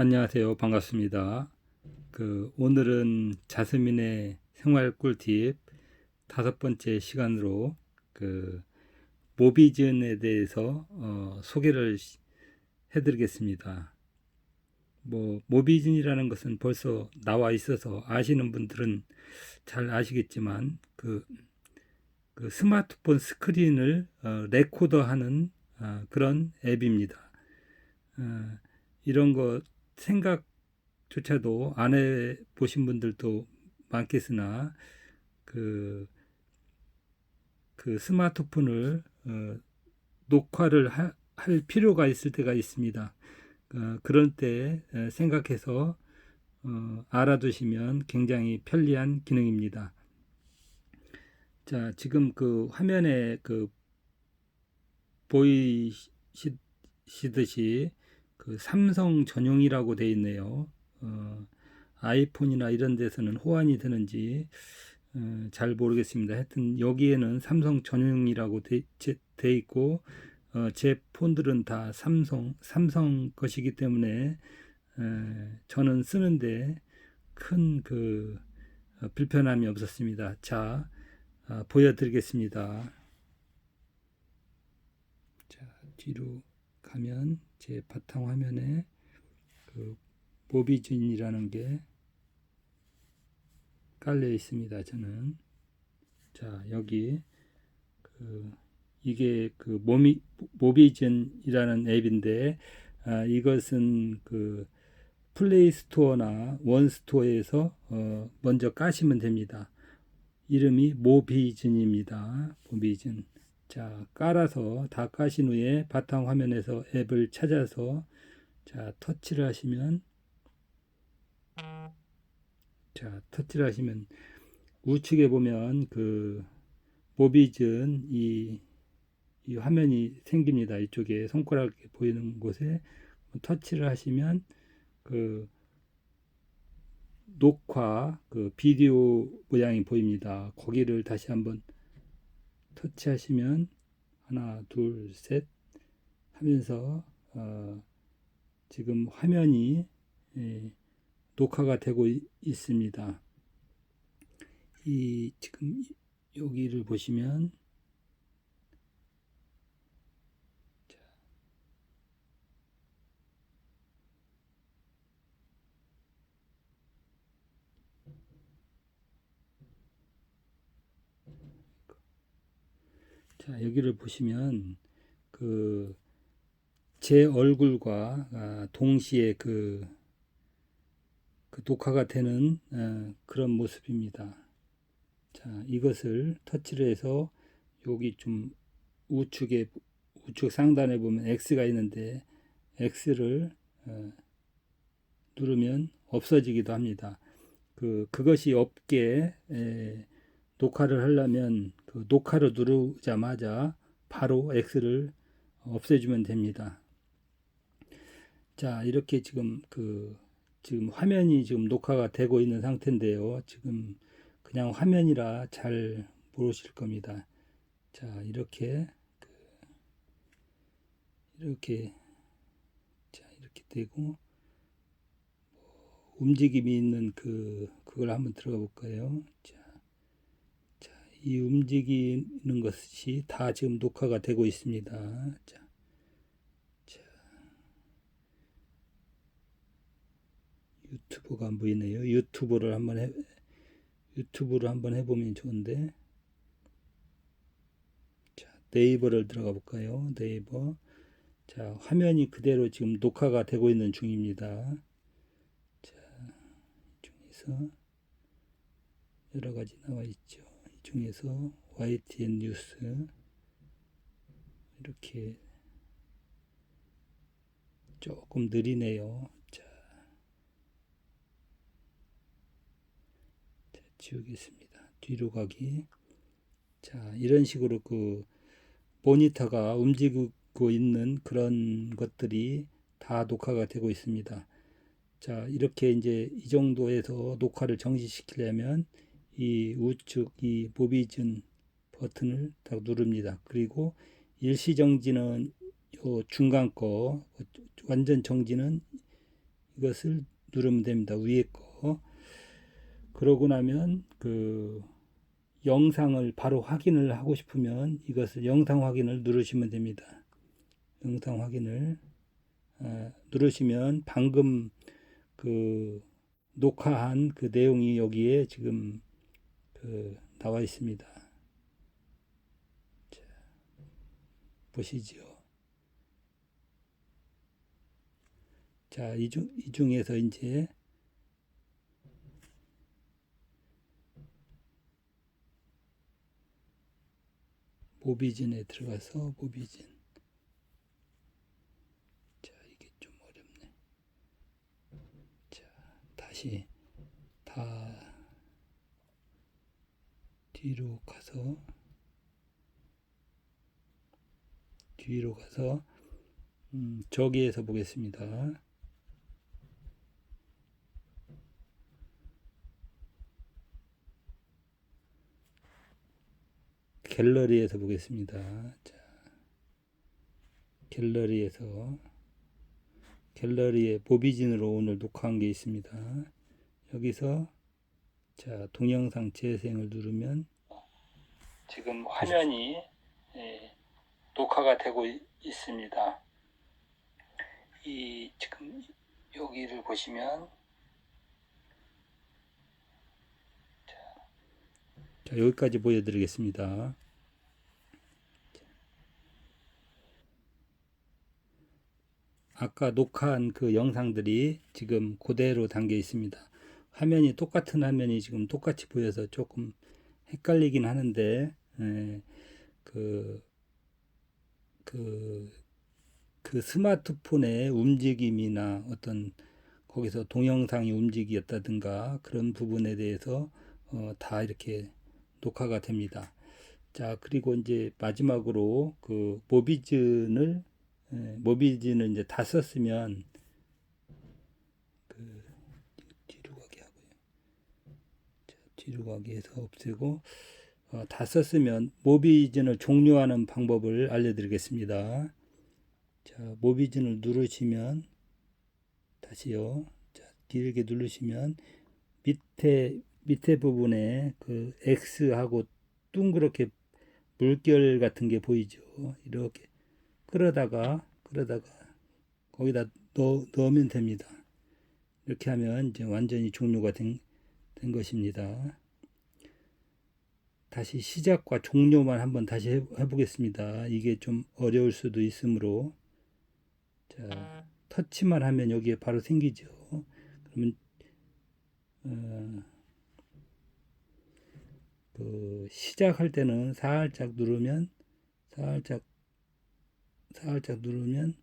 안녕하세요. 반갑습니다. 그 오늘은 자스민의 생활 꿀팁 다섯 번째 시간으로 그 모비즌에 대해서 어, 소개를 시- 해드리겠습니다. 뭐 모비즌이라는 것은 벌써 나와 있어서 아시는 분들은 잘 아시겠지만 그, 그 스마트폰 스크린을 어, 레코더하는 어, 그런 앱입니다. 어, 이런 거 생각조차도 안 해 보신 분들도 많겠으나 그, 그 스마트폰을 어, 녹화를 하- 할 필요가 있을 때가 있습니다. 어, 그럴 때 에, 생각해서 어, 알아두시면 굉장히 편리한 기능입니다. 자, 지금 그 화면에 그 보이시듯이 그 삼성 전용이라고 돼 있네요. 어, 아이폰이나 이런 데서는 호환이 되는지 어, 잘 모르겠습니다. 하여튼 여기에는 삼성 전용이라고 돼, 제- 돼 있고 어, 제 폰들은 다 삼성 삼성 것이기 때문에 에, 저는 쓰는데 큰 그 불편함이 없었습니다. 자, 아, 보여드리겠습니다. 자, 뒤로 가면 제 바탕 화면에 그 모비즌이라는 게 깔려 있습니다. 저는 자 여기 그 이게 그 모미 모비즌이라는 앱인데 아, 이것은 그 플레이 스토어나 원 스토어에서 어, 먼저 까시면 됩니다. 이름이 모비즌입니다. 모비즌. 자, 깔아서 다 까신 후에 바탕 화면에서 앱을 찾아서 자, 터치를 하시면 자, 터치를 하시면 우측에 보면 그 모비즌 이, 이 화면이 생깁니다. 이쪽에 손가락 보이는 곳에 터치를 하시면 그 녹화 그 비디오 모양이 보입니다. 거기를 다시 한번 터치하시면 하나 둘 셋 하면서 어, 지금 화면이 예, 녹화가 되고 있, 있습니다. 이 지금 여기를 보시면 자, 여기를 보시면 그 제 얼굴과 아, 동시에 그, 그 녹화가 되는 어, 그런 모습입니다. 자, 이것을 터치를 해서 여기 좀 우측에 우측 상단에 보면 X가 있는데 X를 어, 누르면 없어지기도 합니다. 그 그것이 없게 에, 녹화를 하려면 그 녹화를 누르자마자 바로 X를 없애주면 됩니다. 자, 이렇게 지금 그 지금 화면이 지금 녹화가 되고 있는 상태인데요. 지금 그냥 화면이라 잘 모르실 겁니다. 자, 이렇게 그 이렇게 자, 이렇게 되고 움직임이 있는 그 그걸 한번 들어가 볼까요? 자, 자, 이 움직이는 것이 다 지금 녹화가 되고 있습니다. 자, 자, 유튜브가 안 보이네요. 유튜브를 한번 해 유튜브를 한번 해보면 좋은데. 자, 네이버를 들어가 볼까요? 네이버. 자, 화면이 그대로 지금 녹화가 되고 있는 중입니다. 자, 이 중에서 여러 가지 나와 있죠. 이 중에서 YTN 뉴스 이렇게 조금 느리네요. 자, 자, 지우겠습니다. 뒤로 가기. 자, 이런 식으로 그 모니터가 움직이고 있는 그런 것들이 다 녹화가 되고 있습니다. 자, 이렇게 이제 이 정도에서 녹화를 정지시키려면 이 우측 이 모비즌 버튼을 딱 누릅니다. 그리고 일시 정지는 요 중간 거 완전 정지는 이것을 누르면 됩니다. 위에 거. 그러고 나면 그 영상을 바로 확인을 하고 싶으면 이것을 영상 확인을 누르시면 됩니다. 영상 확인을 아, 누르시면 방금 그 녹화한 그 내용이 여기에 지금 그 나와 있습니다. 자, 보시죠. 자, 이, 중, 이 중에서 이제 모비진에 들어가서 모비진. 다시 다 뒤로 가서 뒤로 가서 음, 저기에서 보겠습니다. 갤러리에서 보겠습니다. 자, 갤러리에서 갤러리에 보비진으로 오늘 녹화한 게 있습니다. 여기서 자 동영상 재생을 누르면 지금 화면이 예, 녹화가 되고 있- 있습니다. 이 지금 여기를 보시면 자, 자 여기까지 보여드리겠습니다. 아까 녹화한 그 영상들이 지금 그대로 담겨 있습니다. 화면이 똑같은 화면이 지금 똑같이 보여서 조금 헷갈리긴 하는데, 에, 그, 그, 그 스마트폰의 움직임이나 어떤 거기서 동영상이 움직였다든가 그런 부분에 대해서 어, 다 이렇게 녹화가 됩니다. 자, 그리고 이제 마지막으로 그 모비즌을 예, 모비진을 이제 다 썼으면 그 뒤로 가게 하고요. 자, 뒤로 가게 해서 없애고 어, 다 썼으면 모비진을 종료하는 방법을 알려드리겠습니다. 자, 모비진을 누르시면 다시요. 자, 길게 누르시면 밑에 밑에 부분에 그 X하고 둥그렇게 물결 같은 게 보이죠. 이렇게 끌어다가 끌어다가 거기다 넣, 넣으면 됩니다. 이렇게 하면 이제 완전히 종료가 된, 된 것입니다. 다시 시작과 종료만 한번 다시 해, 해보겠습니다. 이게 좀 어려울 수도 있으므로 자 터치만 하면 여기에 바로 생기죠. 그러면 어, 그 시작할 때는 살짝 누르면 살짝 살짝 누르면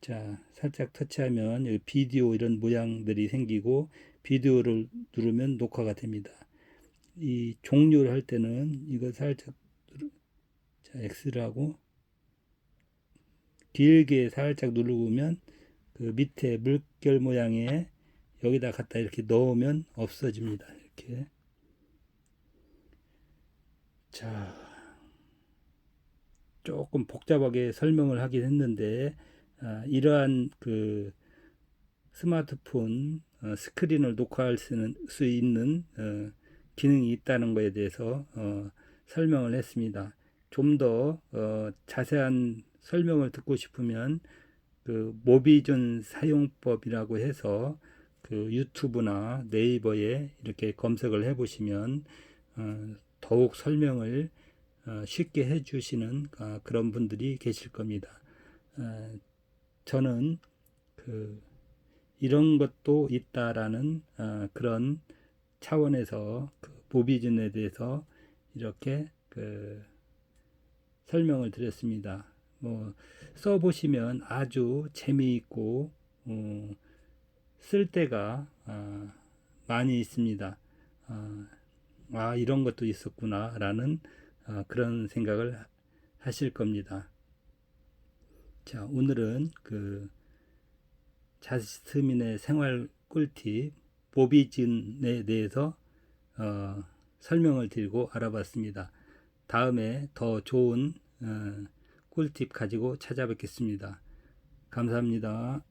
자 살짝 터치하면 여기 비디오 이런 모양들이 생기고 비디오를 누르면 녹화가 됩니다. 이 종료를 할 때는 이거 살짝 자 X를 하고 길게 살짝 누르면 그 밑에 물결 모양의 여기다 갖다 이렇게 넣으면 없어집니다. 이렇게 자 조금 복잡하게 설명을 하긴 했는데 아, 이러한 그 스마트폰 어, 스크린을 녹화할 수 있는 어, 기능이 있다는 것에 대해서 어, 설명을 했습니다. 좀더 어, 자세한 설명을 듣고 싶으면 그 모비존 사용법이라고 해서 그 유튜브나 네이버에 이렇게 검색을 해 보시면 어, 더욱 설명을 어, 쉽게 해 주시는 어, 그런 분들이 계실 겁니다. 어, 저는 그 이런 것도 있다라는 어, 그런 차원에서 그 모비즌에 대해서 이렇게 그 설명을 드렸습니다. 뭐 써보시면 아주 재미있고 어, 쓸 때가 어, 많이 있습니다. 어, 아 이런 것도 있었구나 라는 어, 그런 생각을 하실 겁니다. 자 오늘은 그 자스민의 생활 꿀팁 보비진에 대해서 어, 설명을 드리고 알아봤습니다. 다음에 더 좋은 어, 꿀팁 가지고 찾아뵙겠습니다. 감사합니다.